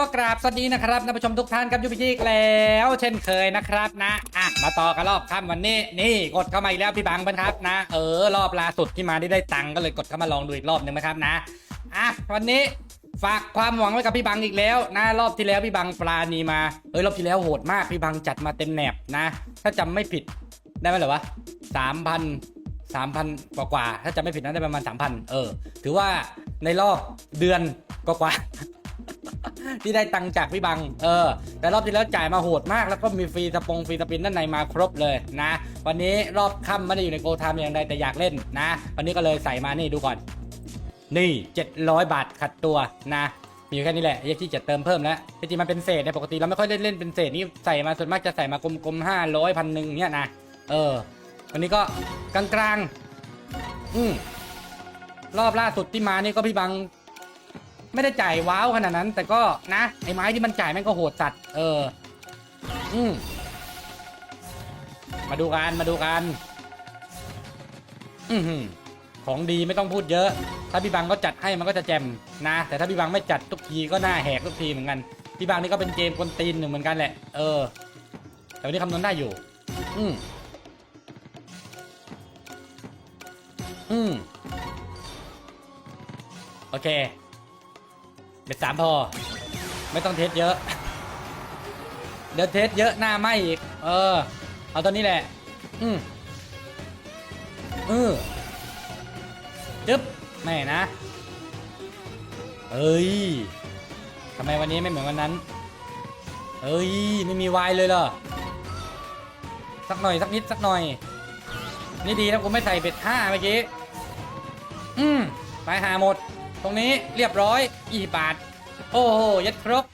ก็กราบสวัสดีนะครับท่านผู้ชมทุกท่านครับยูพิธีอีกแล้ว เช่นเคยนะครับนะอะมาต่อกันรอบค่ำวันนี้นี่กดเข้ามาอีกแล้วพี่บังเพื่อนครับนะ เออรอบล่าสุดที่มาได้ได้ตังก็เลยกดเข้ามาลองดูอีกรอบหนึ่งนะครับนะอะวันนี้ ฝากความหวังไว้กับพี่บังอีกแล้วนะรอบที่แล้วพี่บังปลาณีมาเอ้ยรอบที่แล้วโหดมากพี่บังจัดมาเต็มแหนบนะ ถ้าจำไม่ผิดได้ไหมเหรอวะสามพันสามพันกว่าๆถ้าจำไม่ผิดนะได้ประมาณสามพันเออ ถือว่าในรอบเดือนกว่าที่ได้ตังจากพี่บัง เออ แต่รอบที่แล้วจ่ายมาโหดมาก แล้วก็มีฟรีสปงฟรีสปินด้านในมาครบเลยนะ วันนี้รอบค่ำไม่ได้อยู่ในโกทามอย่างใดแต่อยากเล่นนะ วันนี้ก็เลยใส่มานี่ดูก่อน นี่700 บาทขัดตัวนะมีแค่นี้แหละยังที่จะเติมเพิ่มแล้วจริงมันเป็นเศษเนี่ยปกติเราไม่ค่อยเล่นเล่นเป็นเศษนี่ใส่มาส่วนมากจะใส่มากลมๆห้าร้อยพันหนึ่งเนี่ยนะเออวันนี้ก็กลางๆอืมรอบล่าสุดที่มานี่ก็พี่บัง ไม่ได้จ่ายว้าวขนาดนั้น แต่ก็นะไอ้ไม้ที่มันจ่ายแม่งก็โหดสัตว์เออ อืมมาดูกันมาดูกัน อือหือ ของดีไม่ต้องพูดเยอะ ถ้าพี่บังก็จัดให้มันก็จะแจมนะ แต่ถ้าพี่บังไม่จัดทุกทีก็หน้าแหกทุกทีเหมือนกัน พี่บังนี่ก็เป็นเกมกวนตีนหนึ่งเหมือนกันแหละ เออ แต่วันนี้คำนวณได้อยู่ อืมอืมโอเคเบ็ดสามพอ ไม่ต้องเทสเยอะ เดี๋ยวเทสเยอะหน้าไหมอีก เออ เอาตัวนี้แหละ อืมอือ จึ๊บไม่นะเอ้ยทำไมวันนี้ไม่เหมือนวันนั้น เอ้ยไม่มีวายเลยเหรอ สักหน่อยสักนิดสักหน่อย นี่ดีนะกูไม่ใส่เบ็ดห้าเมื่อกี้ อืมตายหาหมด ตรงนี้เรียบร้อย อีบาท โอ้โหยัดครบ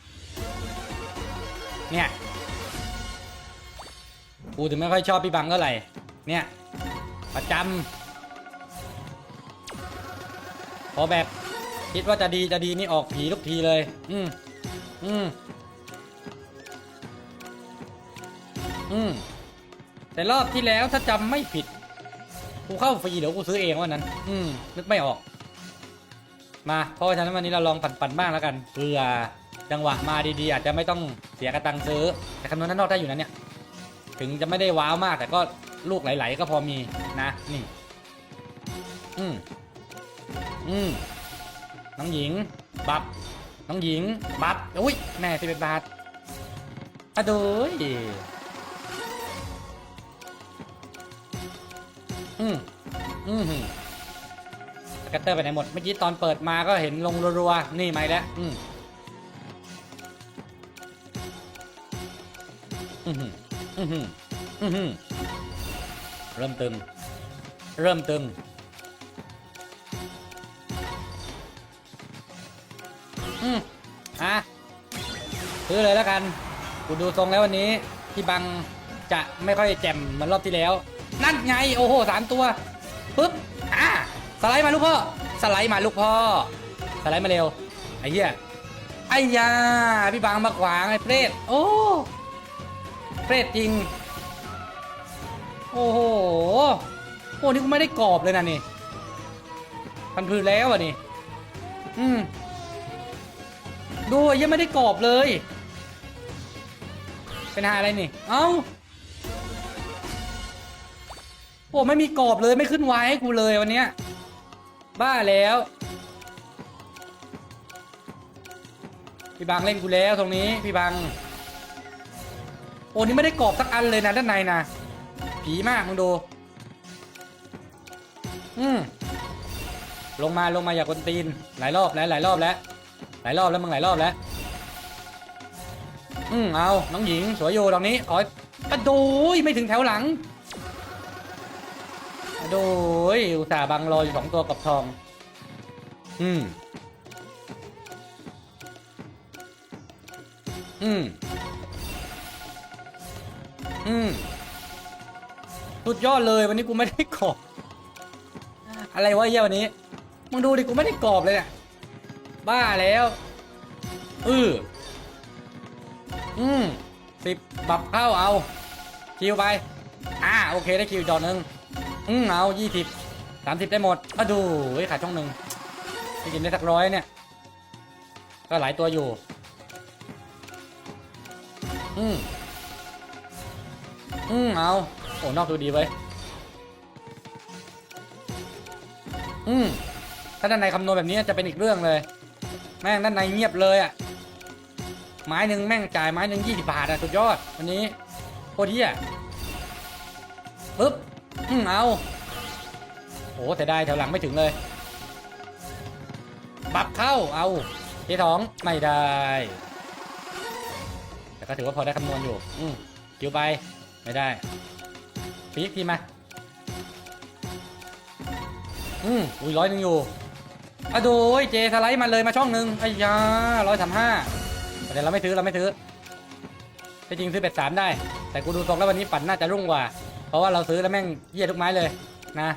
เนี่ยกูถึงไม่ค่อยชอบพี่บังเท่าไหร่ เนี่ย ประจำ พอแบบคิดว่าจะดีจะดีนี่ออกผีทุกทีเลย อืมอืมอืมแต่รอบที่แล้วถ้าจำไม่ผิด กูเข้าฟรีเดี๋ยวกูซื้อเองวันนั้น อืมนึกไม่ออก มาเพราะฉะนั้นวันนี้เราลองปั่นๆบ้างแล้วกันเผื่อจังหวะมาดีๆ อาจจะไม่ต้องเสียกระตังซื้อ แต่คำนวณด้านนอกได้อยู่นะเนี่ย ถึงจะไม่ได้ว้าวมากแต่ก็ลูกไหลๆก็พอมีนะ นี่ อืม อืมน้องหญิง บับ น้องหญิง บับ อุ้ย แม่สิบเอ็ดบาทอะดูยอืมอืมสกัตเตอร์ไปไหนหมด เมื่อกี้ตอนเปิดมาก็เห็นลงรัวๆ นี่ไหมแล้วอืมอือหืออือหืออือหือเริ่มตึง เริ่มตึง อืมอะซื้อเลยแล้วกันกูดูทรงแล้ววันนี้พี่บังจะไม่ค่อยแจ่มเหมือนรอบที่แล้ว นั่นไงโอ้โหสามตัวปึ๊บอะสไลด์มาลูกพ่อสไลด์มาลูกพ่อสไลด์มาเร็วไอ้เหี้ยไอ้ยาพี่บางมาขวางไอ้เปรตโอ้เปรตจริง โอ้โหโอ้นี่กูไม่ได้กรอบเลยนะนี่พันพืนแล้วอะนี่อืม ดูอะยังไม่ได้กรอบเลย เป็นหาอะไรนี่ เอ้า โอ้ไม่มีกรอบเลยไม่ขึ้นไว้ให้กูเลยวันเนี้ย บ้าแล้ว พี่บังเล่นกูแล้วตรงนี้พี่บังโอ้นี่ไม่ได้กรอบสักอันเลยนะด้านในนะผีมากมึงดู อืมลงมาลงมาอย่ากวนตีน หลายรอบแล้วหลายรอบแล้ว หลายรอบแล้วมึงหลายรอบแล้ว อืมเอาน้องหญิงสวยอยู่ตรงนี้ขอกระโดยไม่ถึงแถวหลังโดยอุตส่าห์บังรออยู่สองตัวกับทอง อืม อืม อืมสุดยอดเลยวันนี้กูไม่ได้กรอบ อะไรวะเยี่ยวันนี้ มึงดูดิกูไม่ได้กรอบเลยเนี่ย บ้าแล้วอืออืมสิบบับเข้าเอา คิวไป อ่าโอเคได้คิวอีกดอกหนึ่งอืมเอายี่สิบสามสิบได้หมดอะดูเฮ้ยขาดช่องหนึ่งพี่กินได้สักร้อยเนี่ย ก็หลายตัวอยู่ อืมอืมเอา โอ้นอกดูดีไว้ยอืมถ้าด้านในคำนวณแบบนี้จะเป็นอีกเรื่องเลย แม่งด้านในเงียบเลยอะ่ะ ไม้หนึ่งแม่งจ่ายไม้หนึ่งยี่สิบาทอะสุดยอดวันนี้โคตรเที่ยปึ๊บอืมเอาโอ้แต่ได้แถวหลังไม่ถึงเลย บับเข้าเอาเทสองไม่ได้ แต่ก็ถือว่าพอได้คำนวณอยู่ อืมคิวไปไม่ได้พีกทีมา อืมอุ้ยร้อยหนึ่งอยู่ อะดยเจสไลด์มาเลยมาช่องหนึ่งไอ้ยาร้อยสามห้าแต่เราไม่ถือเราไม่ถือที่จริงซื้อเป็ดสามได้ แต่กูดูตรงแล้ววันนี้ปั่นน่าจะรุ่งกว่า เพราะว่าเราซื้อแล้วแม่งเยี่ยทุกไม้เลยนะ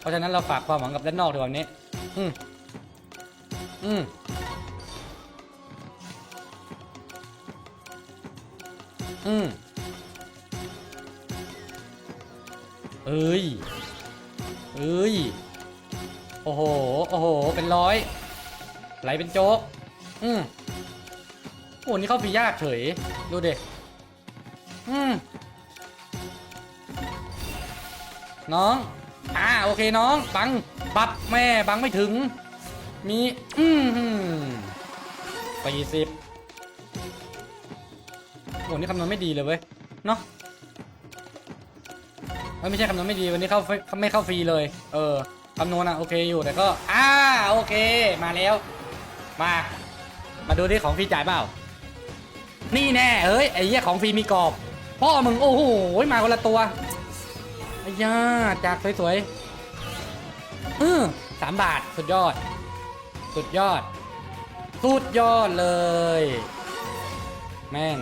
เพราะฉะนั้นเราฝากความหวังกับด้านนอกดีกว่าวันนี้ อืมอืมอืมเอ้ยเอ้ย โอ้โห โอ้โห เป็นร้อย ไหลเป็นโจ๊ก อืมโอ้นี่เข้าฟียากเฉย ดูเด็กอืมน้อง อ่า โอเคน้อง บังปับแม่ บังไม่ถึง มี อืมสี่สิบโอ้นี่คำนวณไม่ดีเลยเว้ย เนาะไม่ใช่คำนวณไม่ดีวันนี้เข้าไม่เข้าฟรีเลย เออ คำนวณอะโอเคอยู่แต่ก็อ่าโอเคมาแล้ว มา มาดูที่ของฟรีจ่ายเปล่า นี่แน่เฮ้ยไอ้เหี้ยของฟรีมีกรอบพ่อมึงโอ้โหมาคนละตัวไอ้ย่าจากสวยๆอือสามบาทสุดยอด สุดยอด สุดยอดเลย แม่ง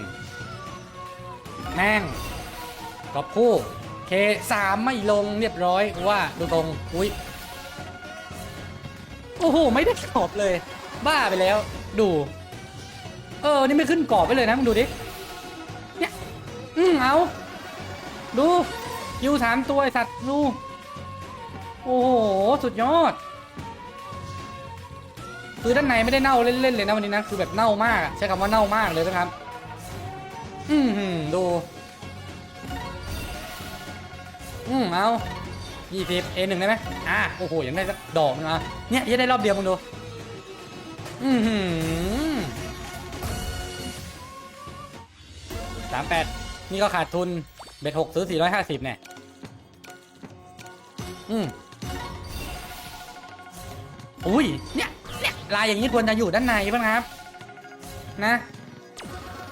แม่งกรอบคู่เคสามไม่ลงเรียบร้อยว่าดูตรง อุ้ย โอ้โห ไม่ได้กรอบเลย บ้าไปแล้ว ดู เออ นี่ไม่ขึ้นกรอบไปเลยนะมึงดูดิ เนี่ย อืมเอา ดูคิวสามตัวไอสัตว์ดู โอ้โห สุดยอด คือด้านในไม่ได้เน่าเล่นๆเลยนะวันนี้นะ คือแบบเน่ามาก ใช้คำว่าเน่ามากเลยนะครับ อืมหืมดู อืมเอา ยี่สิบเอหนึ่งได้ไหมอะโอ้โหยังได้สักดอกนึงอะเนี่ยยังได้รอบเดียวมึงดูอืมหืมสามแปดนี่ก็ขาดทุนเบ็ดหกซื้อสี่ร้อยห้าสิบเนี่ยอืมอุ้ยเนี่ยเนี่ยลายอย่างนี้ควรจะอยู่ด้านในบ้างครับ นะ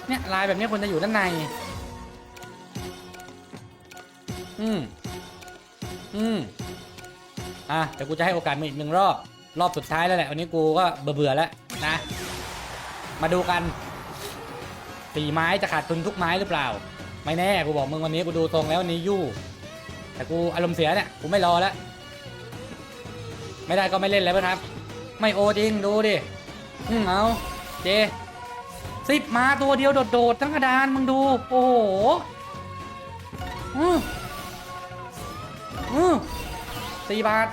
เนี่ยลายแบบนี้ควรจะอยู่ด้านใน อืม อืมอะเดี๋ยวกูจะให้โอกาสมึงอีกหนึ่งรอบ รอบสุดท้ายแล้วแหละ วันนี้กูก็เบื่อๆแล้วนะ มาดูกันสี่ไม้จะขาดทุนทุกไม้หรือเปล่า ไม่แน่กูบอกมึงวันนี้กูดูตรงแล้ววันนี้ยู่ แต่กูอารมณ์เสียเนี่ยกูไม่รอแล้ว ไม่ได้ก็ไม่เล่นแล้วนะครับ ไม่โอจริงดูดิอืมเอาเจสิบมาตัวเดียวโดดๆทั้งกระดานมึงดู โอ้โหอืม สี่บาท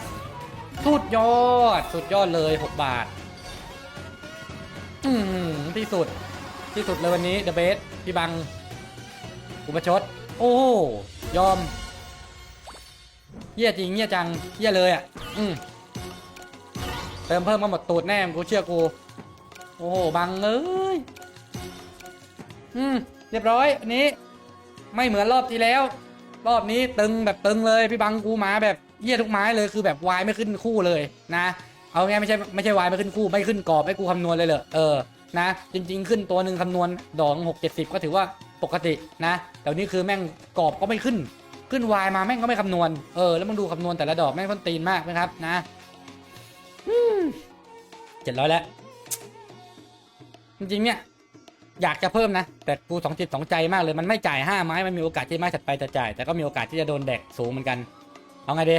สุดยอด สุดยอดเลยหกบาท อืมที่สุด ที่สุดเลยวันนี้เดอะเบสพี่บัง อุปชด โอ้ยอม เยี่ยจริงเยี่ยจัง เยี่ยเลยอะ อืมเติมเพิ่มมาหมดตูดแน่กูเชื่อกู โอ้โหบังเอ้ย อืม เรียบร้อยอันนี้ ไม่เหมือนรอบที่แล้ว รอบนี้ตึงแบบตึงเลยพี่บังกูมาแบบเยี่ยทุกไม้เลยคือแบบวายไม่ขึ้นคู่เลยนะ เอาง่ายไม่ใช่ไม่ใช่วายไม่ขึ้นคู่ไม่ขึ้นกรอบให้กูคำนวณเลยเหรอเออนะจริง ๆ ขึ้นตัวหนึ่งคำนวณดอกหกเจ็ดสิบก็ถือว่าปกตินะ แต่นนี้คือแม่งกรอบก็ไม่ขึ้น ขึ้นวายมาแม่งก็ไม่คำนวณเออแล้วมึงดูคำนวณแต่ละดอกแม่งต้นตีนมากนะครับนะเจ็ดร้อยแล้วจริงๆเนี่ย อยากจะเพิ่มนะ แต่กูสองจิตสองใจมากเลยมันไม่จ่ายห้าไม้ มันมีโอกาสที่ไม้ถัดไปจะจ่าย แต่ก็มีโอกาสที่จะโดนแดกสูงเหมือนกัน เอาไงดี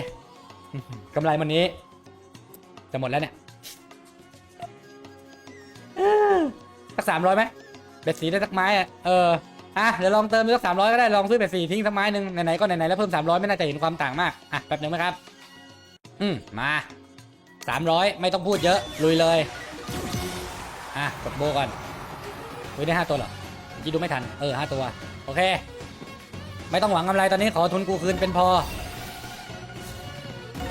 กำไรวันนี้ จะหมดแล้วเนี่ยสักสามร้อยไหมเบ็ดสีได้สักไม้อะเอออะเดี๋ยวลองเติมสักสามร้อยก็ได้ลองซื้อแบบสี่ทิ้งสักไม้หนึ่งไหนๆก็ไหนๆแล้วเพิ่มสามร้อยไม่น่าจะเห็นความต่างมากอะแป๊บหนึ่งนะครับ อืมมาสามร้อยไม่ต้องพูดเยอะลุยเลยอะกดโบก่อน อุ้ยได้ห้าตัวเหรอเมื่อกี้ดูไม่ทัน เออห้าตัว โอเค ไม่ต้องหวังกำไรตอนนี้ขอทุนกูคืนเป็นพอ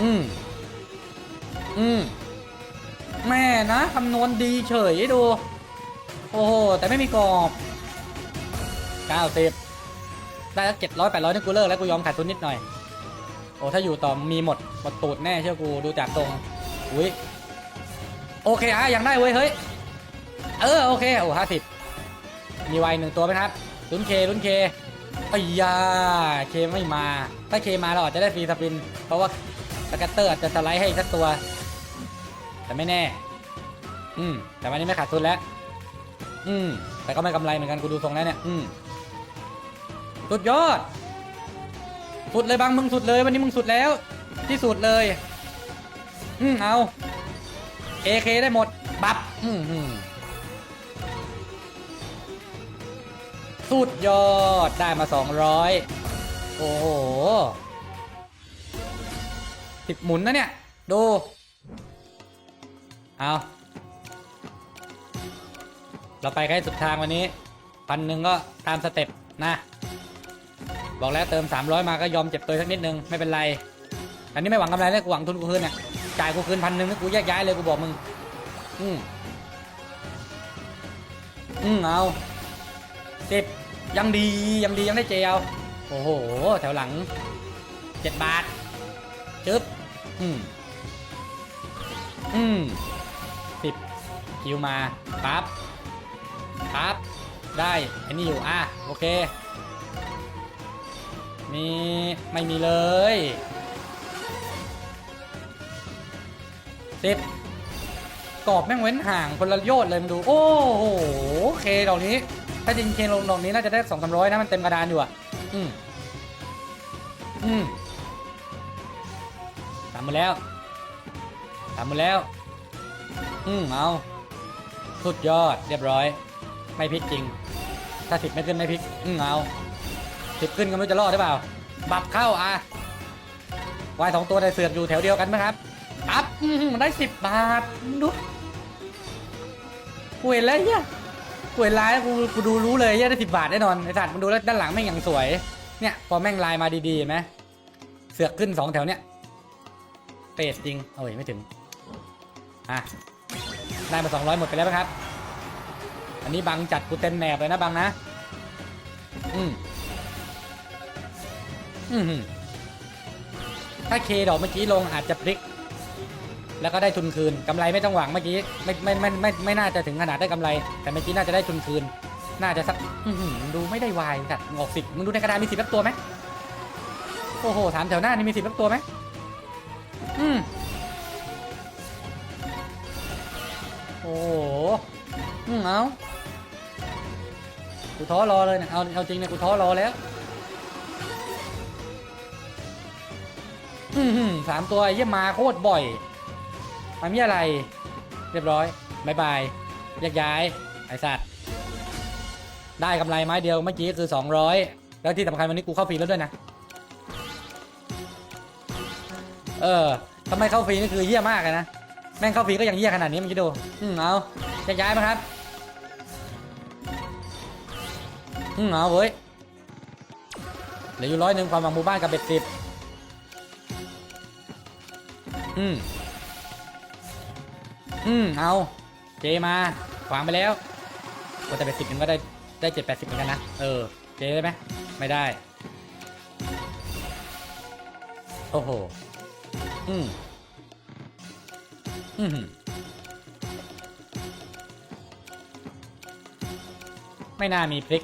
อืม อืม แม่นะคำนวณดีเฉยดู โอ้โห แต่ไม่มีกรอบเก้าสิบได้แล้วเจ็ดร้อยแปดร้อยนี่กูเลิกแล้วกูยอมขาดทุนนิดหน่อย โอ้ ถ้าอยู่ต่อมีหมดหมดตูดแน่เชื่อกูดูจากตรง อุ้ยโอเคอะยังได้เว้ย เฮ้ย เออ โอเค โอ้ห้าสิบ มีไวหนึ่งตัวไหมครับลุ้นเคลุ้นเคอ้ยาเคไม่มา ถ้าเคมาเราอาจจะได้ฟรีสปิน เพราะว่าสกัตเตอร์อาจจะสไลด์ให้อีกสักตัว แต่ไม่แน่ อืม แต่วันนี้ไม่ขาดทุนแล้ว อืม แต่ก็ไม่กำไรเหมือนกันกูดูทรงแล้วเนี่ย อืม สุดยอด สุดเลยบางมึงสุดเลย วันนี้มึงสุดแล้ว ที่สุดเลย อืมเอา AK ได้หมด บับ อืม สุดยอดได้มา 200 โอ้โหสิบหมุนนะเนี่ย ดู เอา เราไปใกล้สุดทางวันนี้ พันหนึ่งก็ตามสเต็ปนะ บอกแล้วเติม 300 มาก็ยอมเจ็บตัวสักนิดนึง ไม่เป็นไร อันนี้ไม่หวังกำไรเลยกูหวังทุนกูคืนเนี่ย จ่ายกูคืนพันหนึ่งกูแยกย้ายเลยกูบอกมึง อืมอืมเอา สิบยังดียังดียังได้เจลโอ้โห แถวหลังเจ็ดบาทจึ๊บอืมอืมสิบคิวมาปั๊บปั๊บได้อันนี้อยู่อะโอเค มีไม่มีเลยสิบกรอบแม่งเว้นห่างคนละโยชน์เลยมันดู โอ้โห โอเคดอกนี้ ถ้าจริงเคลงดอกนี้น่าจะได้สองสามร้อยนะมันเต็มกระดานอยู่อะ อืม อืมตามมาแล้วตามมาแล้ว อืมเอา สุดยอดเรียบร้อย ไม่พลิกจริง ถ้าสิบไม่ขึ้นไม่พลิก อืมเอาสิบขึ้นก็ไม่รู้จะรอดหรือเปล่า บับเข้าอะวายสองตัวได้เสือกอยู่แถวเดียวกันไหมครับ อัพอื้อหือมันได้สิบบาทดูกูเห็นแล้วเนี่ย กูเห็นลายแล้วกูกูดูรู้เลยเนี่ยได้สิบบาทแน่นอนไอ้สัตว์มึงดูแล้วด้านหลังแม่งอย่างสวย เนี่ยพอแม่งลายมาดีๆเห็นไหมเสือกขึ้นสองแถวเนี่ยเปรตจริงโอ้ยไม่ถึงอะได้มาสองร้อยหมดไปแล้วครับอันนี้บังจัดกูเต็มแหนบเลยนะบังนะอืมอืมถ้าเคดอกเมื่อกี้ลงอาจจะพลิก แล้วก็ได้ทุนคืนกำไรไม่ต้องหวังเมื่อกี้ไม่ไม่ไม่ไม่ไม่น่าจะถึงขนาดได้กำไร แต่เมื่อกี้น่าจะได้ทุนคืน น่าจะสักดูไม่ได้วายจัดงอกสิบมึงดูในกระดานมีสิบตัวไหมโอ้โหถามแถวหน้านี่มีสิบตัวไหมอืมโอ้โหอืมเอากูท้อรอเลยเนะเอาเอาจริงเนี่ยกูท้อรอแล้วอือหือสามตัวเยี่ยมาโคตรบ่อย มันมีอะไร เรียบร้อยบายบายแยกย้าย ไอสัตว์ ได้กำไรไม้เดียวเมื่อกี้คือ 200 แล้วที่สำคัญวันนี้กูเข้าฟรีแล้วด้วยนะ เออทำไมเข้าฟรีนี่คือเยี่ยมากเลยนะ แม่งเข้าฟรีก็ยังเยี่ยขนาดนี้มันคิดดูอืมเอาแยกย้ายมาครับอืมเอาเว้ยเหลืออยู่ร้อยหนึ่งความหวังหมู่บ้านกับเบ็ดสิบอืม อืมเอา เจมาขวางไปแล้วก็แต่เป็นสิบมันก็ได้ได้เจ็ดแปดสิบเหมือนกันนะ เออ เจได้ไหมไม่ได้ โอ้โห อืมอืมไม่น่ามีพลิก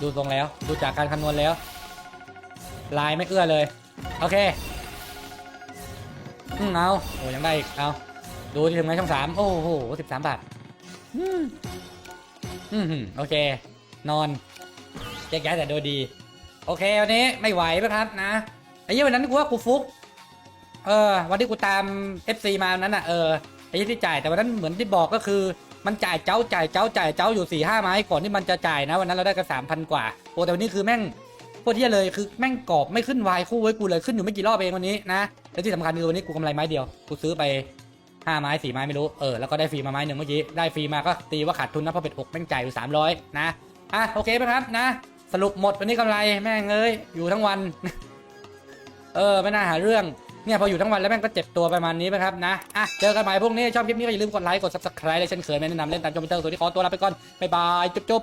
ดูทรงแล้ว ดูจากการคำนวณแล้ว ลายไม่เอื้อเลย โอเค อืมเอา โอ้ยังได้อีก เอา ดูที่ถึงไหมช่องสามโอ้โหสิบสามบาทอืมอืมโอเค นอนแยกย้ายแต่โดยดี โอเควันนี้ไม่ไหวไหมครับนะไอ้เหี้ยวันนั้นกูว่ากูฟุก เออ วันที่กูตาม FC มาวันนั้นอะเออไอ้เหี้ยที่จ่ายแต่วันนั้นเหมือนที่บอกก็คือมันจ่ายเจ้าจ่ายเจ้าจ่ายเจ้าอยู่สี่ห้าไม้ก่อนที่มันจะจ่ายนะ วันนั้นเราได้กันสามพันกว่าโอ้แต่วันนี้คือแม่งโคตรเที่เลยคือแม่งกรอบไม่ขึ้นวายคู่ไว้กูเลยขึ้นอยู่ไม่กี่รอบเองวันนี้นะและที่สำคัญคือวันนี้กูกำไรไม้เดียวกูซื้อไป ห้าไม้สี่ไม้ไม่รู้ เออ แล้วก็ได้ฟรีมาไม้หนึ่งเมื่อกี้ ได้ฟรีมาก็ตีว่าขาดทุนนะเพราะเป็ดหกแม่งจ่ายอยู่สามร้อยนะ อะ โอเคไหมครับนะ สรุปหมดวันนี้กำไรแม่งเอ้ย อยู่ทั้งวัน เออ ไม่น่าหาเรื่อง เนี่ยพออยู่ทั้งวันแล้วแม่งก็เจ็บตัวประมาณนี้ไหมครับนะ อะ เจอกันใหม่พรุ่งนี้ ชอบคลิปนี้ก็อย่าลืมกดไลค์ กด subscribe เลยเช่นเคยแนะนำเล่นตามจอมพิวเตอร์ตัวนี้ขอตัวลาไปก่อน บ๊ายบาย จุ๊บ